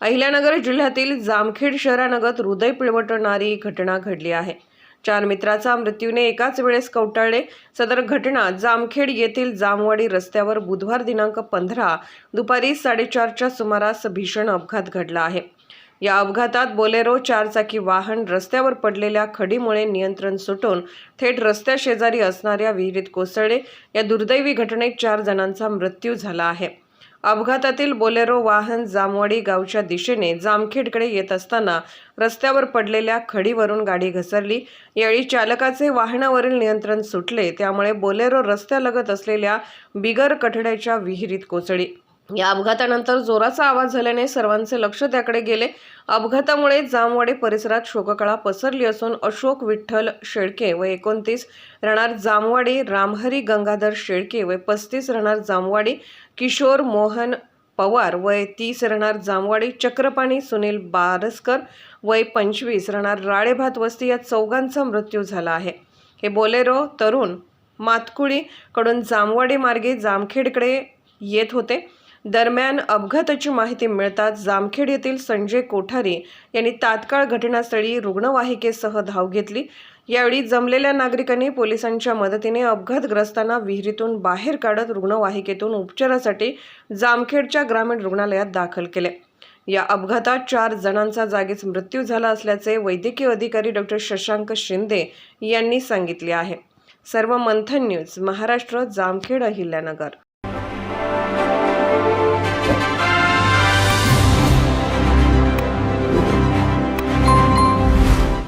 अहिल्यानगर जिल्ह्यातील जामखेड शहरानगत हृदय पिळवटणारी घटना घडली आहे. चार मित्राचा मृत्यूने एकाच वेळेस कवटाळले. सदर घटना जामखेड येथील जामवाडी रस्त्यावर बुधवार दिनांक पंधरा दुपारी साडेचारच्या सुमारास भीषण अपघात घडला आहे. या अपघातात बोलेरो चारचाकी वाहन रस्त्यावर पडलेल्या खडीमुळे नियंत्रण सुटून थेट रस्त्याशेजारी असणाऱ्या विहिरीत कोसळले. या दुर्दैवी घटनेत चार जणांचा मृत्यू झाला आहे. अपघातातील बोलेरो वाहन जामवाडी गावच्या दिशेने जामखेडकडे येत असताना रस्त्यावर पडलेल्या खडीवरून गाडी घसरली. यावेळी चालकाचे वाहनावरील नियंत्रण सुटले त्यामुळे बोलेरो रस्त्यालगत असलेल्या बिगर कठड्याच्या विहिरीत कोसळी या अपघातानंतर जोराचा आवाज झाल्याने सर्वांचे लक्ष त्याकडे गेले. अपघातामुळे जामवाडे परिसरात शोककळा पसरली असून अशोक विठ्ठल शेळके व एकोणतीस राहणार जामवाडी रामहरी गंगाधर शेळके व पस्तीस राहणार जामवाडी किशोर मोहन पवार वय तीस राहणार जामवाडी चक्रपाणी सुनील बारसकर वय पंचवीस राहणार राळेभात वस्ती या चौघांचा मृत्यू झाला आहे. हे बोलेरो तरुण मातकुळीकडून जामवाडी मार्गे जामखेडकडे येत होते. दरम्यान अपघाताची माहिती मिळताच जामखेड येथील संजय कोठारी यांनी तात्काळ घटनास्थळी रुग्णवाहिकेसह धाव घेतली. यावेळी जमलेल्या नागरिकांनी पोलिसांच्या मदतीने अपघातग्रस्तांना विहिरीतून बाहेर काढत रुग्णवाहिकेतून उपचारासाठी जामखेडच्या ग्रामीण रुग्णालयात दाखल केले. या अपघातात चार जणांचा जागीच मृत्यू झाला असल्याचे वैद्यकीय अधिकारी डॉक्टर शशांक शिंदे यांनी सांगितले आहे. सर्व मंथन न्यूज महाराष्ट्र जामखेड अहिल्यानगर.